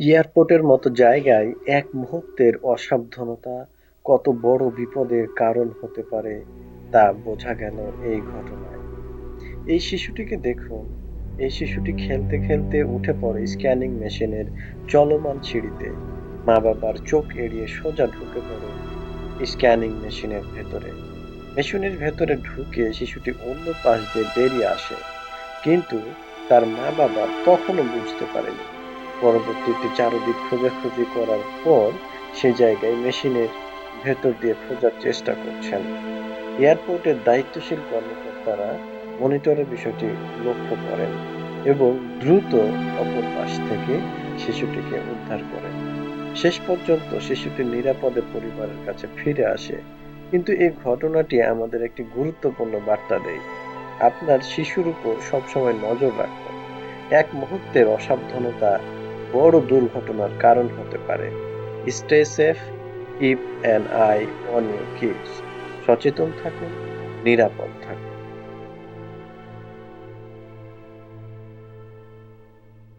এয়ারপোর্টের মতো জায়গায় এক মুহূর্তের অসাবধানতা কত বড় বিপদের কারণ হতে পারে তা বোঝা গেল এই ঘটনায়। এই শিশুটিকে দেখুন। এই শিশুটি খেলতে খেলতে উঠে পড়ে স্ক্যানিং মেশিনের চলমান সিঁড়িতে। মা বাবার চোখ এড়িয়ে সোজা ঢুকে পড়ে স্ক্যানিং মেশিনের ভেতরে। মেশিনের ভেতরে ঢুকে শিশুটি অন্য পাশ দিয়ে বেরিয়ে আসে। কিন্তু তার মা বাবা তখনও বুঝতে পারেনি। পরবর্তীতে চারদিক খোঁজাখুঁজি করার পর সে জায়গায় মেশিনের ভেতর দিয়ে খোঁজার চেষ্টা করছেন। এয়ারপোর্টের দায়িত্বশীল কর্মকর্তারা মনিটরে বিষয়টি লক্ষ্য করেন এবং দ্রুত অপর পাশ থেকে শিশুটিকে উদ্ধার করেন। শেষ পর্যন্ত শিশুটি নিরাপদে পরিবারের কাছে ফিরে আসে, কিন্তু এই ঘটনাটি আমাদের একটি গুরুত্বপূর্ণ বার্তা দেয়। আপনার শিশুর উপর সবসময় নজর রাখুন। এক মুহূর্তের অসাবধানতা বড় দুর্ঘটনার কারণ হতে পারে। Stay safe keep an eye on your kids. সচেতন থাকুন, নিরাপদ থাকুন।